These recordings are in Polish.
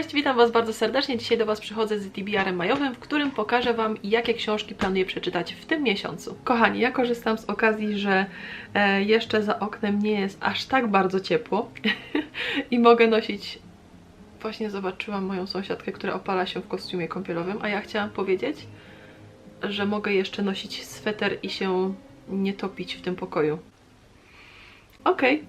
Cześć, witam Was bardzo serdecznie. Dzisiaj do Was przychodzę z TBR-em majowym, w którym pokażę Wam, jakie książki planuję przeczytać w tym miesiącu. Kochani, ja korzystam z okazji, że e, jeszcze za oknem nie jest aż tak bardzo ciepło i mogę nosić... Właśnie zobaczyłam moją sąsiadkę, która opala się w kostiumie kąpielowym, a ja chciałam powiedzieć, że mogę jeszcze nosić sweter i się nie topić w tym pokoju. Okej.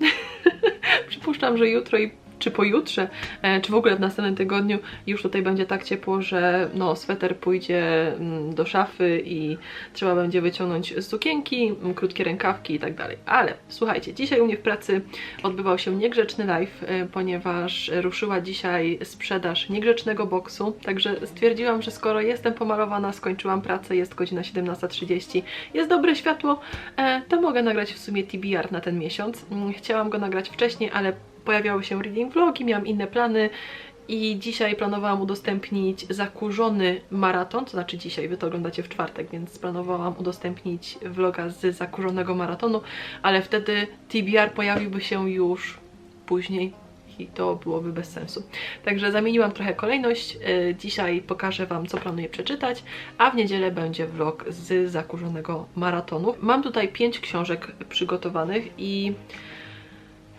Przypuszczam, że jutro i czy pojutrze, e, czy w ogóle w następnym tygodniu już tutaj będzie tak ciepło, że no sweter pójdzie mm, do szafy i trzeba będzie wyciągnąć sukienki, mm, krótkie rękawki i tak dalej. Ale słuchajcie, dzisiaj u mnie w pracy odbywał się niegrzeczny live, e, ponieważ ruszyła dzisiaj sprzedaż niegrzecznego boksu, także stwierdziłam, że skoro jestem pomalowana, skończyłam pracę, jest godzina 17.30, jest dobre światło, e, to mogę nagrać w sumie TBR na ten miesiąc. Mm, Chciałam go nagrać wcześniej, ale pojawiały się reading vlogi, miałam inne plany i dzisiaj planowałam udostępnić zakurzony maraton, to znaczy dzisiaj, wy to oglądacie w czwartek, więc planowałam udostępnić vloga z zakurzonego maratonu, ale wtedy TBR pojawiłby się już później i to byłoby bez sensu. Także zamieniłam trochę kolejność. Yy, Dzisiaj pokażę Wam, co planuję przeczytać, a w niedzielę będzie vlog z zakurzonego maratonu. Mam tutaj pięć książek przygotowanych i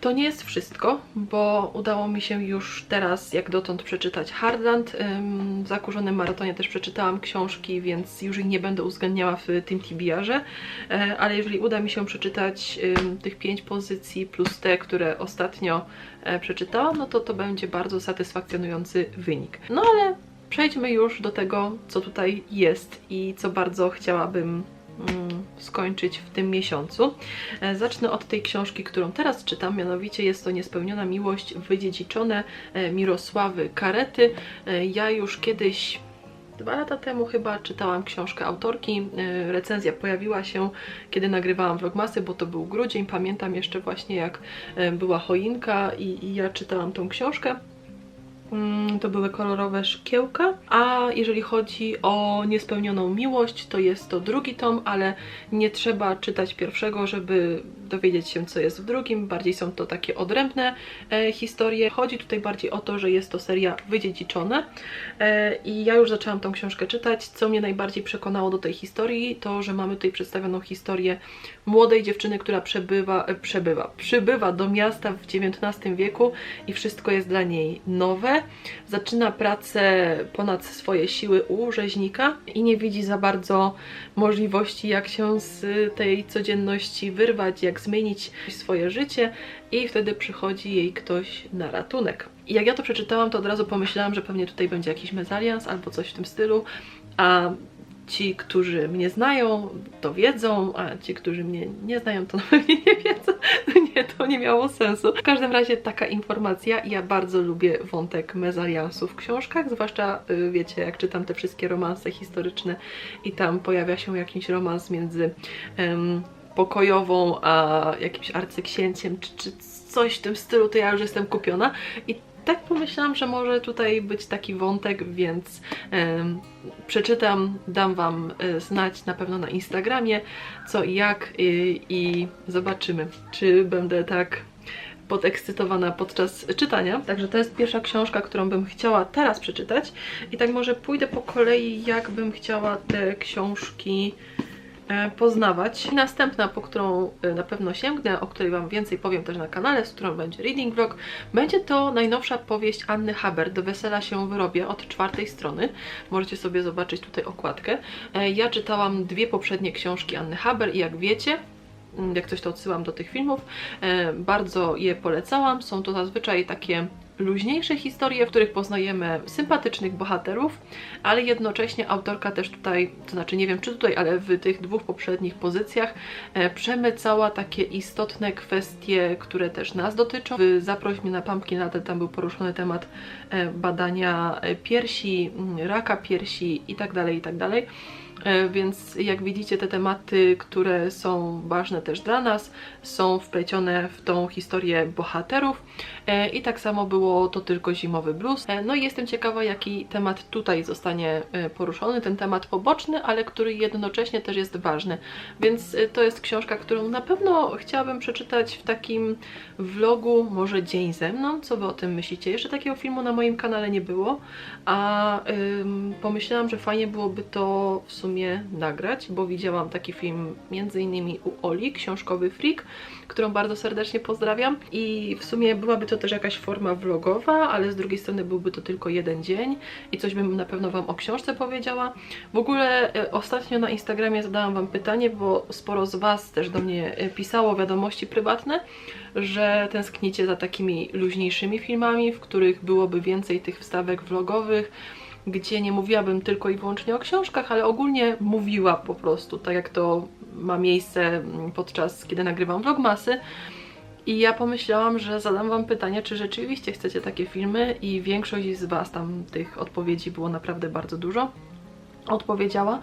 to nie jest wszystko, bo udało mi się już teraz, jak dotąd, przeczytać Hardland. W zakurzonym maratonie też przeczytałam książki, więc już ich nie będę uwzględniała w tym TBR-ze, E, ale jeżeli uda mi się przeczytać tych pięć pozycji plus te, które ostatnio e, przeczytałam, no to to będzie bardzo satysfakcjonujący wynik. No ale przejdźmy już do tego, co tutaj jest i co bardzo chciałabym mm, skończyć w tym miesiącu. E, Zacznę od tej książki, którą teraz czytam, mianowicie jest to Niespełniona Miłość Wydziedziczone e, Mirosławy Karety. E, Ja już kiedyś Dwa lata temu chyba czytałam książkę autorki. Recenzja pojawiła się, kiedy nagrywałam vlogmasy, bo to był grudzień. Pamiętam jeszcze właśnie jak była choinka i, i ja czytałam tą książkę. Mm, To były kolorowe szkiełka, a jeżeli chodzi o niespełnioną miłość, to jest to drugi tom, ale nie trzeba czytać pierwszego, żeby dowiedzieć się, co jest w drugim. Bardziej są to takie odrębne e, historie. Chodzi tutaj bardziej o to, że jest to seria wydziedziczona e, i ja już zaczęłam tą książkę czytać. Co mnie najbardziej przekonało do tej historii, to, że mamy tutaj przedstawioną historię młodej dziewczyny, która przebywa, e, przebywa, przybywa do miasta w XIX wieku i wszystko jest dla niej nowe. Zaczyna pracę ponad swoje siły u rzeźnika i nie widzi za bardzo możliwości, jak się z tej codzienności wyrwać, jak zmienić swoje życie i wtedy przychodzi jej ktoś na ratunek. I jak ja to przeczytałam, to od razu pomyślałam, że pewnie tutaj będzie jakiś mezalians albo coś w tym stylu, a ci, którzy mnie znają, to wiedzą, a ci, którzy mnie nie znają, to na pewno nie wiedzą. No nie, to nie miało sensu. W każdym razie taka informacja. Ja bardzo lubię wątek mezaliansu w książkach, zwłaszcza y, wiecie, jak czytam te wszystkie romanse historyczne i tam pojawia się jakiś romans między em, pokojową a jakimś arcyksięciem, czy, czy coś w tym stylu, to ja już jestem kupiona. I tak pomyślałam, że może tutaj być taki wątek, więc przeczytam, dam Wam e, znać na pewno na Instagramie co i jak i, i zobaczymy, czy będę tak podekscytowana podczas czytania. Także to jest pierwsza książka, którą bym chciała teraz przeczytać i tak może pójdę po kolei, jak bym chciała te książki e, poznawać. I następna, po którą e, na pewno sięgnę, o której Wam więcej powiem też na kanale, z którą będzie reading vlog, będzie to najnowsza powieść Anny Haber, Do wesela się wyrobię, od czwartej strony. Możecie sobie zobaczyć tutaj okładkę. E, Ja czytałam dwie poprzednie książki Anny Haber i jak wiecie, mm, jak coś to odsyłam do tych filmów, e, bardzo je polecałam. Są to zazwyczaj takie luźniejsze historie, w których poznajemy sympatycznych bohaterów, ale jednocześnie autorka też tutaj, to znaczy nie wiem czy tutaj, ale w tych dwóch poprzednich pozycjach e, przemycała takie istotne kwestie, które też nas dotyczą. W Zaproś mnie na Pumpkin Latte tam był poruszony temat e, badania piersi, raka piersi i tak E, Więc jak widzicie, te tematy, które są ważne też dla nas, są wplecione w tą historię bohaterów. E, I tak samo było to tylko zimowy blues. E, No i jestem ciekawa, jaki temat tutaj zostanie poruszony, ten temat poboczny, ale który jednocześnie też jest ważny. Więc to jest książka, którą na pewno chciałabym przeczytać w takim vlogu, może dzień ze mną. Co wy o tym myślicie? Jeszcze takiego filmu na moim kanale nie było, a ym, pomyślałam, że fajnie byłoby to w sumie nagrać, bo widziałam taki film między innymi u Oli, książkowy freak, którą bardzo serdecznie pozdrawiam i w sumie byłaby to też jakaś forma vlogowa, ale z drugiej strony byłby to tylko jeden dzień i coś bym na pewno Wam o książce powiedziała. W ogóle e, ostatnio na Instagramie zadałam Wam pytanie, bo sporo z Was też do mnie e, pisało wiadomości prywatne, że tęsknicie za takimi luźniejszymi filmami, w których byłoby więcej tych wstawek vlogowych, gdzie nie mówiłabym tylko i wyłącznie o książkach, ale ogólnie mówiła po prostu, tak jak to ma miejsce mm, podczas kiedy nagrywam vlogmasy. I ja pomyślałam, że zadam Wam pytanie, czy rzeczywiście chcecie takie filmy i większość z Was, tam tych odpowiedzi było naprawdę bardzo dużo, odpowiedziała,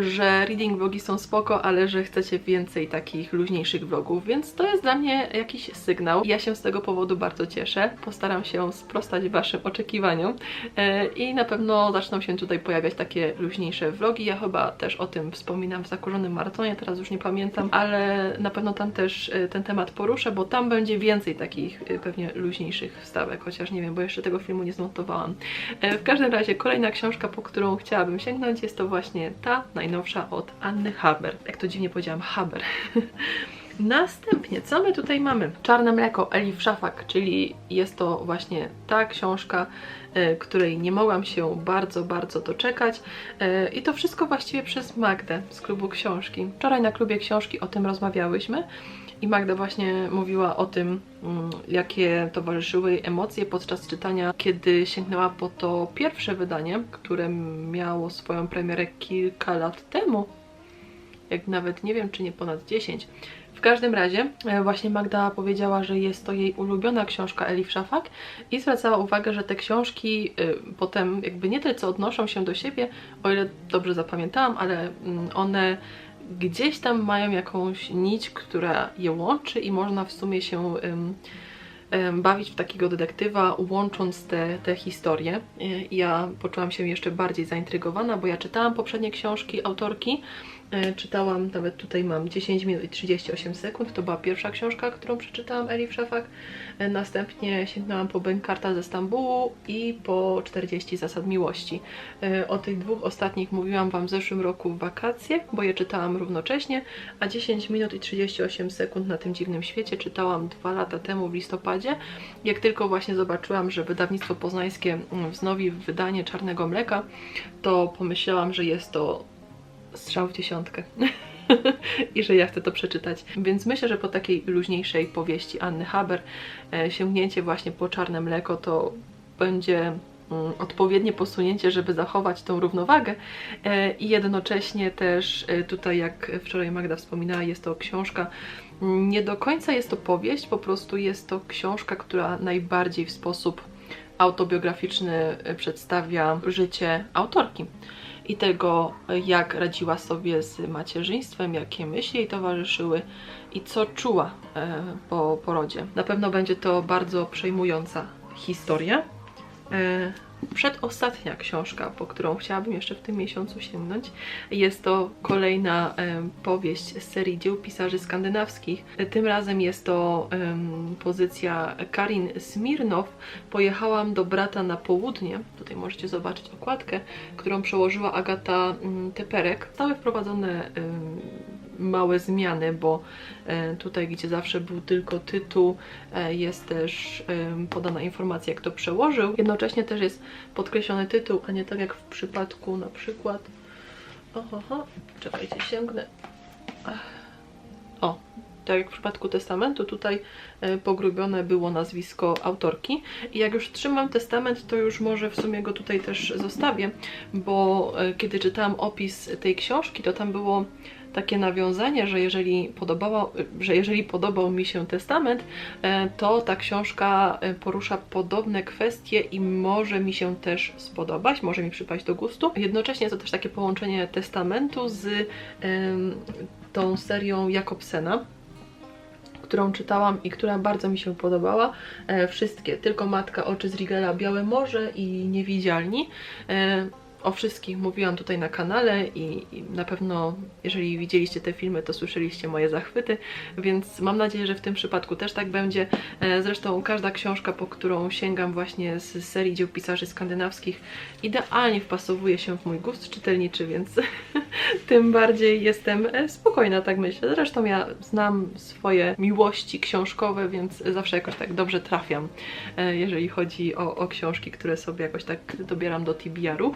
że reading vlogi są spoko, ale że chcecie więcej takich luźniejszych vlogów, więc to jest dla mnie jakiś sygnał. Ja się z tego powodu bardzo cieszę. Postaram się sprostać Waszym oczekiwaniom e, i na pewno zaczną się tutaj pojawiać takie luźniejsze vlogi. Ja chyba też o tym wspominam w zakurzonym maratonie, teraz już nie pamiętam, ale na pewno tam też e, ten temat poruszę, bo tam będzie więcej takich e, pewnie luźniejszych wstawek, chociaż nie wiem, bo jeszcze tego filmu nie zmontowałam. W każdym razie kolejna książka, po którą chciałabym sięgnąć jest to właśnie ta najnowsza od Anny Haber. Jak to dziwnie powiedziałam, Haber. Następnie, co my tutaj mamy? Czarne mleko Elif Szafak, czyli jest to właśnie ta książka, e, której nie mogłam się bardzo, bardzo doczekać. E, I to wszystko właściwie przez Magdę z klubu książki. Wczoraj na klubie książki o tym rozmawiałyśmy. I Magda właśnie mówiła o tym, mm, jakie towarzyszyły jej emocje podczas czytania, kiedy sięgnęła po to pierwsze wydanie, które miało swoją premierę kilka lat temu. Jak nawet nie wiem, czy nie ponad 10. W każdym razie e, właśnie Magda powiedziała, że jest to jej ulubiona książka Elif Szafak i zwracała uwagę, że te książki y, potem jakby nie tyle co odnoszą się do siebie, o ile dobrze zapamiętałam, ale mm, one gdzieś tam mają jakąś nić, która je łączy i można w sumie się bawić w takiego detektywa, łącząc te, te historie. Y, Ja poczułam się jeszcze bardziej zaintrygowana, bo ja czytałam poprzednie książki autorki, y, czytałam, nawet tutaj mam 10 minut i 38 sekund, to była pierwsza książka, którą przeczytałam Elif Szafak. Y, Następnie sięgnęłam po Bękarta ze Stambułu i po 40 zasad miłości. O tych dwóch ostatnich mówiłam Wam w zeszłym roku w wakacje, bo je czytałam równocześnie, a 10 minut i 38 sekund na tym dziwnym świecie czytałam dwa lata temu w listopadzie. Jak tylko właśnie zobaczyłam, że wydawnictwo poznańskie mm, wznowi wydanie Czarnego Mleka, to pomyślałam, że jest to strzał w dziesiątkę. I że ja chcę to przeczytać. Więc myślę, że po takiej luźniejszej powieści Anny Haber e, sięgnięcie właśnie po czarne mleko to będzie mm, odpowiednie posunięcie, żeby zachować tą równowagę e, i jednocześnie też e, tutaj, jak wczoraj Magda wspominała, jest to książka, nie do końca jest to powieść, po prostu jest to książka, która najbardziej w sposób autobiograficzny e, przedstawia życie autorki i tego, jak radziła sobie z macierzyństwem, jakie myśli jej towarzyszyły i co czuła e, po porodzie. Na pewno będzie to bardzo przejmująca historia. Przedostatnia książka, po którą chciałabym jeszcze w tym miesiącu sięgnąć, jest to kolejna powieść z serii dzieł pisarzy skandynawskich. Tym razem jest to pozycja Karin Smirnow. Pojechałam do brata na południe. Tutaj możecie zobaczyć okładkę, którą przełożyła Agata mm, Teperek. Zostały wprowadzone małe zmiany, bo e, tutaj, gdzie zawsze był tylko tytuł, e, jest też em, podana informacja, jak to przełożył. Jednocześnie też jest podkreślony tytuł, a nie tak jak w przypadku na przykład. Oho, czekajcie, sięgnę. O, tak jak w przypadku testamentu, tutaj e, pogrubione było nazwisko autorki. I jak już trzymam testament, to już może w sumie go tutaj też zostawię, bo e, kiedy czytałam opis tej książki, to tam było takie nawiązanie, że jeżeli, podobało, że jeżeli podobał mi się testament, e, to ta książka porusza podobne kwestie i może mi się też spodobać, może mi przypaść do gustu. Jednocześnie to też takie połączenie testamentu z tą serią Jakobsena którą czytałam i która bardzo mi się podobała. E, wszystkie, tylko Matka, Oczy z Rigela, Białe Morze i Niewidzialni. O wszystkich mówiłam tutaj na kanale i, na pewno jeżeli widzieliście te filmy, to słyszeliście moje zachwyty, więc mam nadzieję, że w tym przypadku też tak będzie. E, zresztą każda książka, po którą sięgam właśnie z serii dzieł pisarzy skandynawskich idealnie wpasowuje się w mój gust czytelniczy, więc tym bardziej jestem spokojna, tak myślę. Zresztą ja znam swoje miłości książkowe, więc zawsze jakoś tak dobrze trafiam, e, jeżeli chodzi o, o książki, które sobie jakoś tak dobieram do TBR-u.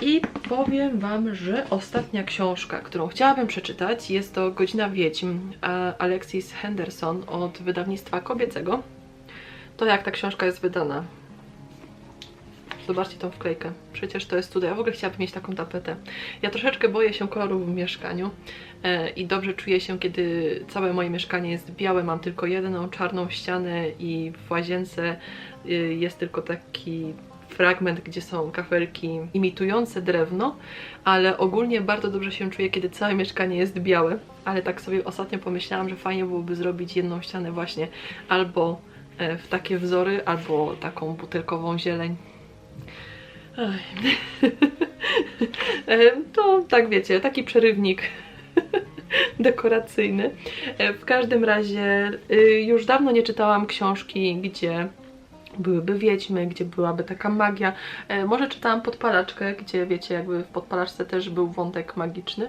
I powiem Wam, że ostatnia książka, którą chciałabym przeczytać jest to Godzina Wiedźm Alexis Henderson od wydawnictwa kobiecego. To jak ta książka jest wydana. Zobaczcie tą wklejkę. Przecież to jest studia. Ja w ogóle chciałabym mieć taką tapetę. Ja troszeczkę boję się kolorów w mieszkaniu e, i dobrze czuję się, kiedy całe moje mieszkanie jest białe. Mam tylko jedną czarną ścianę i w łazience y, jest tylko taki fragment, gdzie są kafelki imitujące drewno, ale ogólnie bardzo dobrze się czuję, kiedy całe mieszkanie jest białe, ale tak sobie ostatnio pomyślałam, że fajnie byłoby zrobić jedną ścianę właśnie albo e, w takie wzory, albo taką butelkową zieleń. E, to tak wiecie, taki przerywnik dekoracyjny. E, w każdym razie y, już dawno nie czytałam książki, gdzie byłyby wiedźmy, gdzie byłaby taka magia. E, może czytałam podpalaczkę, gdzie wiecie, jakby w podpalaczce też był wątek magiczny.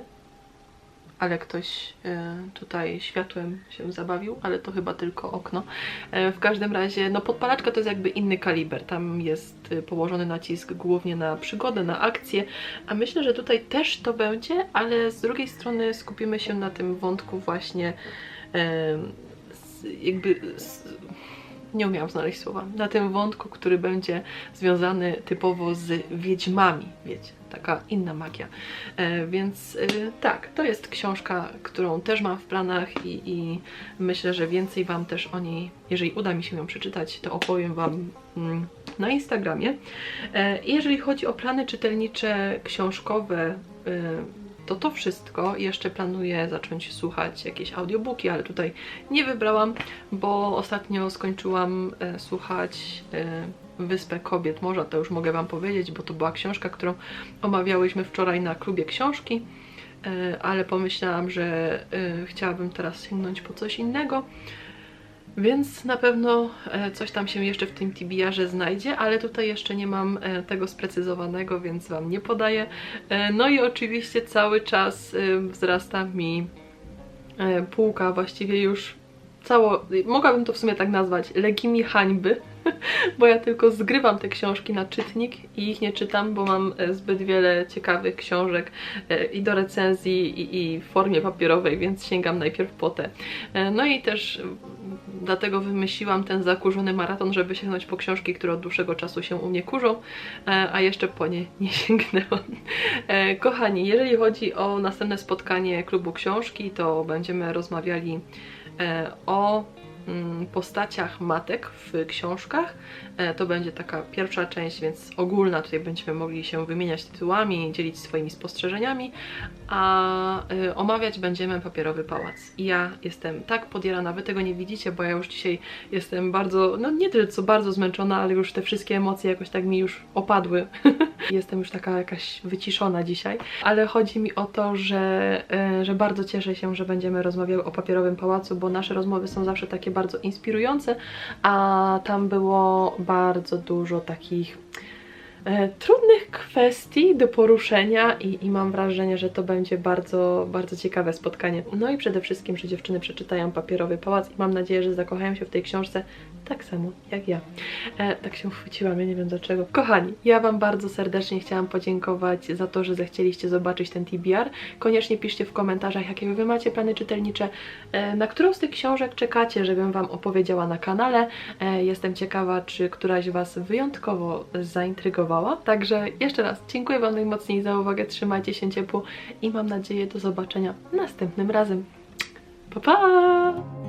Ale ktoś e, tutaj światłem się zabawił, ale to chyba tylko okno. E, w każdym razie, no podpalaczka to jest jakby inny kaliber. Tam jest położony nacisk głównie na przygodę, na akcję, a myślę, że tutaj też to będzie, ale z drugiej strony skupimy się na tym wątku właśnie jakby nie umiałam znaleźć słowa, na tym wątku, który będzie związany typowo z wiedźmami, wiecie, taka inna magia. E, więc e, tak, to jest książka, którą też mam w planach i, i, myślę, że więcej Wam też o niej, jeżeli uda mi się ją przeczytać, to opowiem Wam mm, na Instagramie. E, jeżeli chodzi o plany czytelnicze, książkowe, e, to to wszystko. Jeszcze planuję zacząć słuchać jakieś audiobooki, ale tutaj nie wybrałam, bo ostatnio skończyłam e, słuchać e, Wyspę Kobiet Morza, to już mogę Wam powiedzieć, bo to była książka, którą omawiałyśmy wczoraj na klubie książki, e, ale pomyślałam, że e, chciałabym teraz sięgnąć po coś innego. Więc na pewno e, coś tam się jeszcze w tym TBR-ze znajdzie, ale tutaj jeszcze nie mam e, tego sprecyzowanego, więc Wam nie podaję. E, no i oczywiście cały czas wzrasta mi półka, właściwie już cało, mogłabym to w sumie tak nazwać, legimi hańby, bo ja tylko zgrywam te książki na czytnik i ich nie czytam, bo mam zbyt wiele ciekawych książek i do recenzji i, i w formie papierowej, więc sięgam najpierw po te. No i też dlatego wymyśliłam ten zakurzony maraton, żeby sięgnąć po książki, które od dłuższego czasu się u mnie kurzą, e, a jeszcze po nie nie sięgnęłam. E, kochani, jeżeli chodzi o następne spotkanie klubu książki, to będziemy rozmawiali e, o postaciach matek w książkach. E, to będzie taka pierwsza część, więc ogólna. Tutaj będziemy mogli się wymieniać tytułami, dzielić swoimi spostrzeżeniami, a e, omawiać będziemy Papierowy Pałac. I ja jestem tak podjarana, wy tego nie widzicie, bo ja już dzisiaj jestem bardzo, no nie tyle co bardzo zmęczona, ale już te wszystkie emocje jakoś tak mi już opadły. jestem już taka jakaś wyciszona dzisiaj, ale chodzi mi o to, że, e, że bardzo cieszę się, że będziemy rozmawiały o Papierowym Pałacu, bo nasze rozmowy są zawsze takie bardzo inspirujące, a tam było bardzo dużo takich trudnych kwestii do poruszenia i, i mam wrażenie, że to będzie bardzo, bardzo ciekawe spotkanie. No i przede wszystkim, że dziewczyny przeczytają Papierowy Pałac i mam nadzieję, że zakochają się w tej książce tak samo jak ja. E, tak się uchwyciłam, ja nie wiem dlaczego. Kochani, ja Wam bardzo serdecznie chciałam podziękować za to, że zechcieliście zobaczyć ten TBR. Koniecznie piszcie w komentarzach, jakie Wy macie plany czytelnicze, e, na którą z tych książek czekacie, żebym Wam opowiedziała na kanale. E, jestem ciekawa, czy któraś Was wyjątkowo zaintrygowała. Także jeszcze raz dziękuję Wam najmocniej za uwagę, trzymajcie się ciepło i mam nadzieję do zobaczenia następnym razem. Pa, pa!